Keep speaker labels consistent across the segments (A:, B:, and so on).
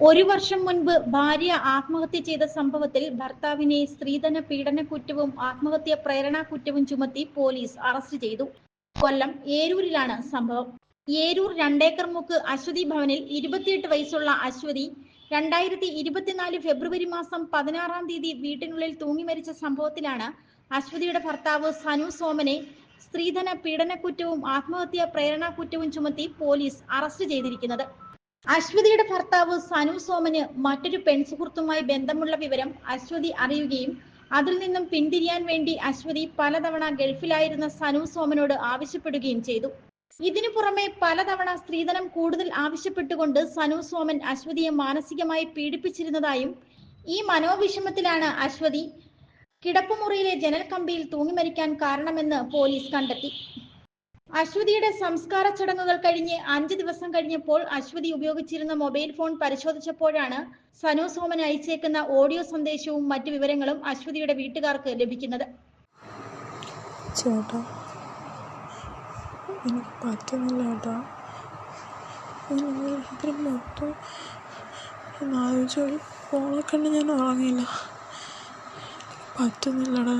A: ഒരു വർഷം മുൻപ് ഭാര്യ ആത്മഹത്യ ചെയ്ത സംഭവത്തിൽ ഭർത്താവിനെ സ്ത്രീധന പീഡന കുറ്റവും ആത്മഹത്യ പ്രേരണാ കുറ്റവും ചുമത്തി പോലീസ് അറസ്റ്റ് ചെയ്തു. കൊല്ലം ഏരൂരിലാണ് സംഭവം. ഏരൂർ രണ്ടേക്കർ മുക്ക് അശ്വതി ഭവനിൽ ഇരുപത്തിയെട്ട് വയസ്സുള്ള അശ്വതി രണ്ടായിരത്തി ഇരുപത്തിനാല് ഫെബ്രുവരി മാസം പതിനാറാം തീയതി വീട്ടിനുള്ളിൽ തൂങ്ങി മരിച്ച സംഭവത്തിലാണ് അശ്വതിയുടെ ഭർത്താവ് സനു സോമനെ സ്ത്രീധന പീഡനക്കുറ്റവും ആത്മഹത്യാ പ്രേരണാ കുറ്റവും ചുമത്തി പോലീസ് അറസ്റ്റ് ചെയ്തിരിക്കുന്നത്. അശ്വതിയുടെ ഭർത്താവ് സനു സോമന് മറ്റൊരു പെൺസുഹൃത്തുമായി ബന്ധമുള്ള വിവരം അശ്വതി അറിയുകയും അതിൽ നിന്നും പിന്തിരിയാൻ വേണ്ടി അശ്വതി പലതവണ ഗൾഫിലായിരുന്ന സനു സോമനോട് ആവശ്യപ്പെടുകയും ചെയ്തു. ഇതിനു പുറമെ പലതവണ സ്ത്രീധനം കൂടുതൽ ആവശ്യപ്പെട്ടുകൊണ്ട് സനു സോമൻ അശ്വതിയെ മാനസികമായി പീഡിപ്പിച്ചിരുന്നതായും ഈ മനോവിഷമത്തിലാണ് അശ്വതി കിടപ്പുമുറിയിലെ ജനൽ കമ്പിയിൽ തൂങ്ങി മരിക്കാൻ കാരണമെന്ന് പോലീസ് കണ്ടെത്തി. അശ്വതിയുടെ സംസ്കാര ചടങ്ങുകൾ കഴിഞ്ഞ് അഞ്ച് ദിവസം കഴിഞ്ഞപ്പോൾ അശ്വതി ഉപയോഗിച്ചിരുന്ന മൊബൈൽ ഫോൺ പരിശോധിച്ചപ്പോഴാണ് സനു സോമൻ അയച്ചേക്കുന്ന ഓഡിയോ സന്ദേശവും മറ്റു വിവരങ്ങളും അശ്വതിയുടെ വീട്ടുകാർക്ക് ലഭിക്കുന്നത്.
B: ചേട്ടാ എനിക്ക് ഞാൻ ഉറങ്ങിയില്ല. പറ്റുന്നില്ലടാ.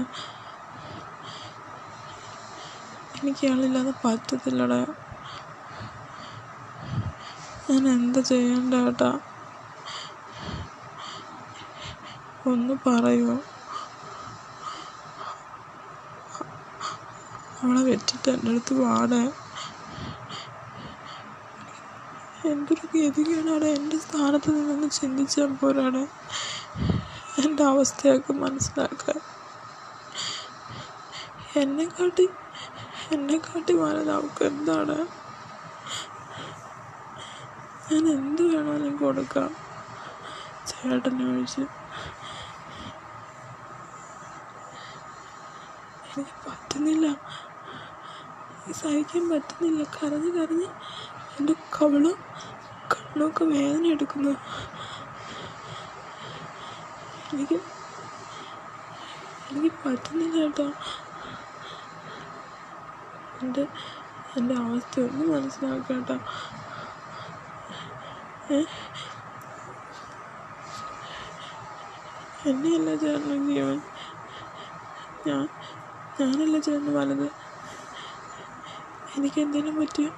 B: എനിക്ക് ഇയാളില്ലാതെ പറ്റത്തില്ലടാ. ഞാൻ എന്താ ചെയ്യണ്ട ചേട്ടാ ഒന്ന് പറയുമോ അവളെ വെച്ചിട്ട് എന്റെ അടുത്ത് പാടെ എന്തൊരു ഗതികേടാണ് എന്റെ സ്ഥാനത്ത് നിന്നൊന്ന് ചിന്തിച്ചാൽ പോരാണ് എന്റെ അവസ്ഥയൊക്കെ മനസ്സിലാക്കാൻ. എന്നെക്കാട്ടി എന്നെക്കാട്ടി വലുത് അവൾക്ക് എന്താണ്? ഞാൻ എന്ത് വേണമെങ്കിലും കൊടുക്കാം. ചേട്ടനെ ഒഴിച്ച്. എനിക്ക് പറ്റുന്നില്ല. സഹിക്കാൻ പറ്റുന്നില്ല. കരഞ്ഞ് കരഞ്ഞ് എന്റെ കവളും കണ്ണൊക്കെ വേദന എടുക്കുന്നു. എനിക്ക് എനിക്ക് പറ്റുന്നില്ല കേട്ടോ. എന്റെ എന്റെ അവസ്ഥ ഒന്ന് മനസ്സിലാക്കുക കേട്ടോ എന്നെയല്ല ചേട്ടനും ജീവൻ. ഞാൻ ഞാനല്ല ചേട്ടന് വലുത്. എനിക്ക് എന്തെങ്കിലും പറ്റിയോ?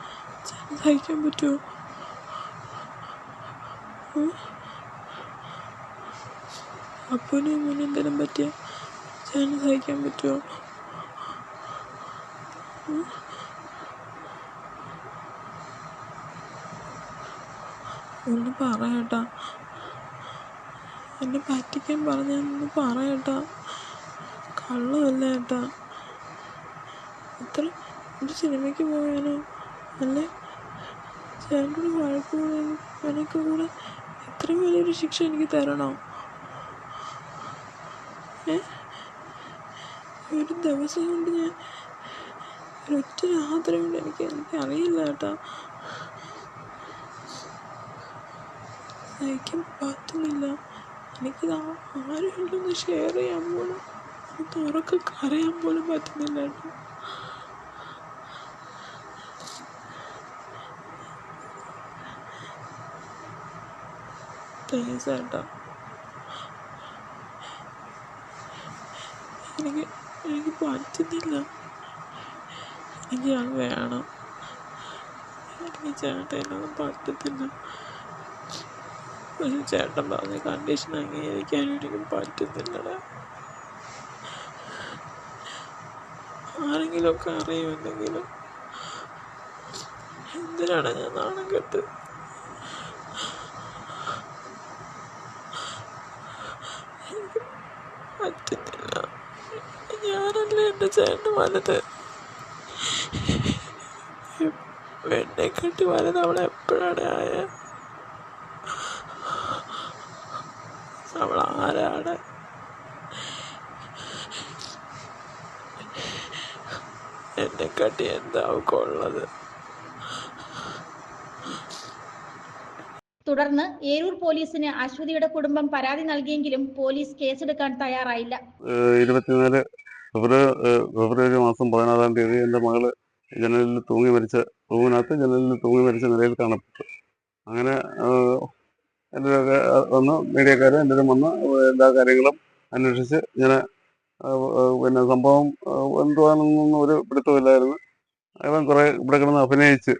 B: ചേട്ടന് സഹിക്കാൻ പറ്റുമോ? അപ്പനും അമ്മനും എന്തെങ്കിലും പറ്റിയ? ചേട്ടന് സഹിക്കാൻ പറ്റുമോ? ഒന്ന് പറയട്ടാ എന്നെ പറ്റിക്കാൻ പറഞ്ഞാൽ ഒന്ന് പറയട്ടാ കള്ളമല്ല ഏട്ടാ. ഇത്ര ഒരു സിനിമയ്ക്ക് പോയാലോ? അല്ലെ? ചേട്ടനോട് വഴക്ക് എനിക്ക് കൂടെ ഇത്രയും വലിയൊരു ശിക്ഷ എനിക്ക് തരണോ? ഏ? ഒരു ദിവസം കൊണ്ട് ഞാൻ ഒരൊറ്റ രാത്രി എനിക്ക് എനിക്ക് അറിയില്ല കേട്ടോ. സഹിക്കാൻ പറ്റുന്നില്ല. എനിക്കിത് ആരുമില്ലൊന്ന് ഷെയർ ചെയ്യാൻ പോലും എനിക്ക് ഉറക്കെ കരയാൻ പോലും പറ്റുന്നില്ല കേട്ടോ. പ്ലീസ് കേട്ടോ. എനിക്ക് എനിക്ക് പറ്റുന്നില്ല. അത് വേണം. എനിക്ക് ചേട്ടനൊന്നും പറ്റത്തില്ല. ഒരു ചേട്ടൻ പറഞ്ഞ കണ്ടീഷൻ അംഗീകരിക്കാൻ എനിക്ക് പറ്റത്തില്ല ആരെങ്കിലുമൊക്കെ അറിയുമെന്നെങ്കിലും എന്തിനാണ് ഞാൻ നാണം കെട്ട് പറ്റത്തില്ല. ഞാനല്ലേ എന്റെ ചേട്ടൻ വലുത്? വെണ്ണയെക്കാട്ടി വലുത് അവൾ എപ്പോഴാണ് ആയ? അവൾ ആരാണ് എന്നെക്കാട്ടി എന്താ അവൾക്കുള്ളത്?
A: തുടർന്ന് ഏരൂർ പോലീസിന് അശ്വതിയുടെ കുടുംബം പരാതി നൽകിയെങ്കിലും പോലീസ് കേസെടുക്കാൻ തയ്യാറായില്ല.
C: ഇരുപത്തിനാല് ഫെബ്രുവരി ഫെബ്രുവരി മാസം പതിനാറാം തീയതി എന്റെ മകൾ ജനലിൽ തൂങ്ങി മരിച്ച റൂമിനകത്ത് ജനലിൽ തൂങ്ങി മരിച്ച നിലയിൽ കാണപ്പെട്ടു. അങ്ങനെ ഒക്കെ വന്ന് മീഡിയക്കാർ അടുത്ത് വന്ന് എല്ലാ കാര്യങ്ങളും അന്വേഷിച്ച് ഇങ്ങനെ പിന്നെ സംഭവം എന്തുവാണെന്നൊന്നും ഒരു പിടുത്തമില്ലായിരുന്നു. അവൻ കുറേ ഇവിടെ കിടന്ന് അഭിനയിച്ച്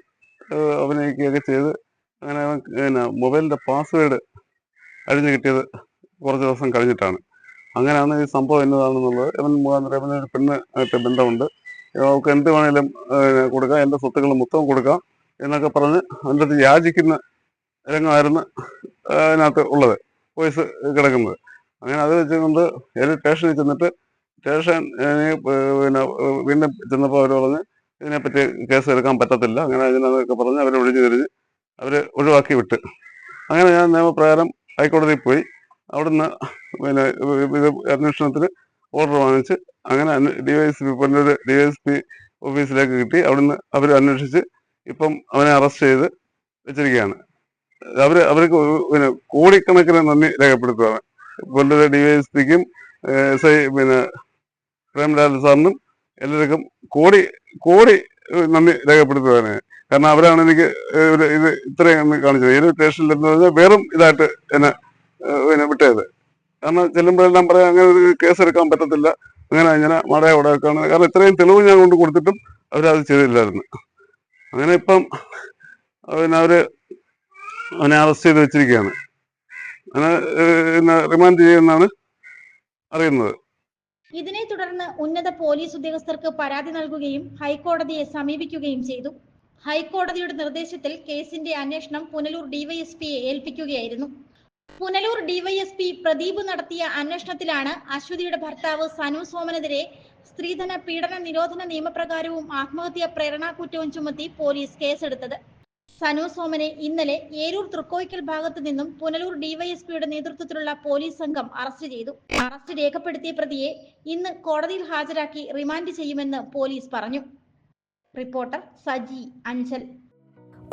C: അഭിനയിക്കുകയൊക്കെ ചെയ്ത് അങ്ങനെ അവൻ പിന്നെ മൊബൈലിന്റെ പാസ്വേഡ് അഴിഞ്ഞു കിട്ടിയത് കുറച്ച് ദിവസം കഴിഞ്ഞിട്ടാണ്. അങ്ങനെയാണ് ഈ സംഭവം എന്നതാണെന്നുള്ളത്. ഇവൻ മുഖാന്തരം പെണ്ണ് ആയിട്ട് ബന്ധമുണ്ട്. അവൾക്ക് എന്ത് വേണേലും കൊടുക്കാം. എന്റെ സ്വത്തുക്കൾ മൊത്തം കൊടുക്കാം എന്നൊക്കെ പറഞ്ഞ് അതിന്റെ അടുത്ത് യാചിക്കുന്ന രംഗമായിരുന്നു അതിനകത്ത് ഉള്ളത് വോയിസ് കിടക്കുന്നത്. അങ്ങനെ അത് വെച്ചുകൊണ്ട് ഏത് സ്റ്റേഷനിൽ ചെന്നിട്ട് സ്റ്റേഷൻ പിന്നെ വീണ്ടും ചെന്നപ്പോൾ അവർ പറഞ്ഞ് ഇതിനെപ്പറ്റി കേസ് എടുക്കാൻ പറ്റത്തില്ല. അങ്ങനെ അതിനൊക്കെ പറഞ്ഞ് അവരെ ഒഴിഞ്ഞു തിരിഞ്ഞ് അവർ ഒഴിവാക്കി വിട്ട്. അങ്ങനെ ഞാൻ നിയമപ്രകാരം ഹൈക്കോടതിയിൽ പോയി. അവിടുന്ന് പിന്നെ ഇത് അന്വേഷണത്തിന് ഓർഡർ വാങ്ങിച്ച് അങ്ങനെ D Y S P Ponnur P ഓഫീസിലേക്ക് കിട്ടി. അവിടുന്ന് അവർ അന്വേഷിച്ച് ഇപ്പം അവനെ അറസ്റ്റ് ചെയ്ത് വെച്ചിരിക്കുകയാണ്. അവർ അവർക്ക് പിന്നെ കോടിക്കണക്കിന് നന്ദി രേഖപ്പെടുത്തുകയാണ്. പൊന്നൂർ ഡി വൈ എസ് പിക്കും എസ് ഐ പിന്നെ പ്രേംലാൽ സാറിനും എല്ലാവർക്കും കോടി കോടി നന്ദി രേഖപ്പെടുത്തുകയാണ്. കാരണം അവരാണ് എനിക്ക് ഇത് ഇത്രയും കാണിച്ചത്. ഏത് സ്റ്റേഷനിൽ എന്ന് പറഞ്ഞാൽ വെറും ഇതായിട്ട് എന്നെ പിന്നെ വിട്ടത്. കാരണം ചെല്ലുമ്പോഴെല്ലാം പറയാം അങ്ങനെ ഒരു കേസ് എടുക്കാൻ പറ്റത്തില്ല. അങ്ങനെ ഇങ്ങനെ മടയ ഉടക്കാണ് കാരണം ഇത്രയും തെളിവ് ഞാൻ കൊണ്ട് കൊടുത്തിട്ടും അവരത് ചെയ്തില്ലായിരുന്നു. അങ്ങനെ ഇപ്പം പിന്നെ അവർ അവനെ അറസ്റ്റ് ചെയ്ത് വെച്ചിരിക്കുകയാണ്. അങ്ങനെ റിമാൻഡ് ചെയ്യുമെന്നാണ് അറിയുന്നത്.
A: ഇതിനെ തുടർന്ന് ഉന്നത പോലീസ് ഉദ്യോഗസ്ഥർക്ക് പരാതി നൽകുകയും ഹൈക്കോടതിയെ സമീപിക്കുകയും ചെയ്തു. ഹൈക്കോടതിയുടെ നിർദ്ദേശത്തിൽ കേസിന്റെ അന്വേഷണം പുനലൂർ ഡിവൈഎസ്പിയെ ഏൽപ്പിക്കുകയായിരുന്നു. പുനലൂർ ഡിവൈഎസ്പി പ്രദീപ് നടത്തിയ അന്വേഷണത്തിലാണ് അശ്വതിയുടെ ഭർത്താവ് സനു സോമനെതിരെ സ്ത്രീധന പീഡന നിരോധന നിയമപ്രകാരവും ആത്മഹത്യാ പ്രേരണാകുറ്റവും ചുമത്തി പോലീസ് കേസെടുത്തത്. സനു സോമനെ ഇന്നലെ ഏരൂർ തൃക്കോയ്ക്കൽ ഭാഗത്തു നിന്നും പുനലൂർ ഡിവൈഎസ്പിയുടെ നേതൃത്വത്തിലുള്ള പോലീസ് സംഘം അറസ്റ്റ് ചെയ്തു. അറസ്റ്റ് രേഖപ്പെടുത്തിയ പ്രതിയെ ഇന്ന് കോടതിയിൽ ഹാജരാക്കി റിമാൻഡ് ചെയ്യുമെന്ന് പോലീസ് പറഞ്ഞു. Reporter Saji Anchal.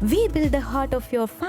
D: we build the heart of your family.